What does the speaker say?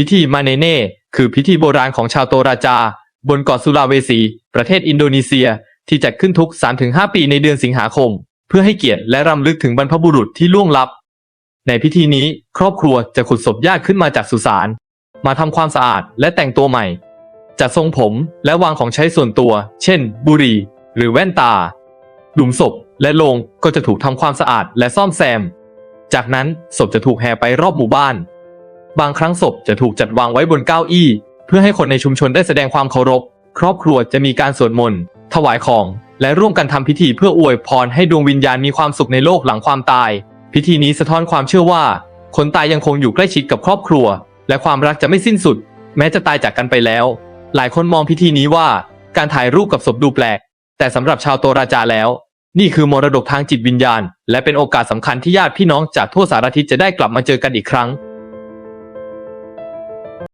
พิธีมาเนเน่คือพิธีโบราณของชาวโตราจา บนเกาะสุลาเวสี ประเทศอินโดนีเซียที่จัดขึ้นทุก 3-5 ปีในเดือนสิงหาคม เพื่อให้เกียรติและรำลึกถึงบรรพบุรุษที่ล่วงลับ ในพิธีนี้ครอบครัวจะขุดศพญาติขึ้นมาจากสุสาน มาทำความสะอาดและแต่งตัวใหม่ จัดทรงผมและวางของใช้ส่วนตัว เช่น บุหรี่ หรือแว่นตา หลุมศพและโลงก็จะถูกทำความสะอาดและซ่อมแซม จากนั้นศพจะถูกแห่ไปรอบหมู่บ้าน บางครั้งศพจะถูกจัดวางไว้บนเก้าอี้ เพื่อให้คนในชุมชนได้แสดงความเคารพ ครอบครัวจะมีการสวดมนต์ถวายของ และร่วมกันทำพิธีเพื่ออวยพรให้ดวงวิญญาณมีความสุขในโลกหลังความตาย พิธีนี้สะท้อนความเชื่อว่า คนตายยังคงอยู่ใกล้ชิดกับครอบครัว และความรักจะไม่สิ้นสุด แม้จะตายจากกันไปแล้ว หลายคนมองพิธีนี้ว่า การถ่ายรูปกับศพดูแปลก แต่สำหรับชาวโตราจาแล้ว นี่คือมรดกทางจิตวิญญาณ และเป็นโอกาสสำคัญที่ญาติพี่น้องจากทั่วสารทิศจะได้กลับมาเจอกันอีกครั้ง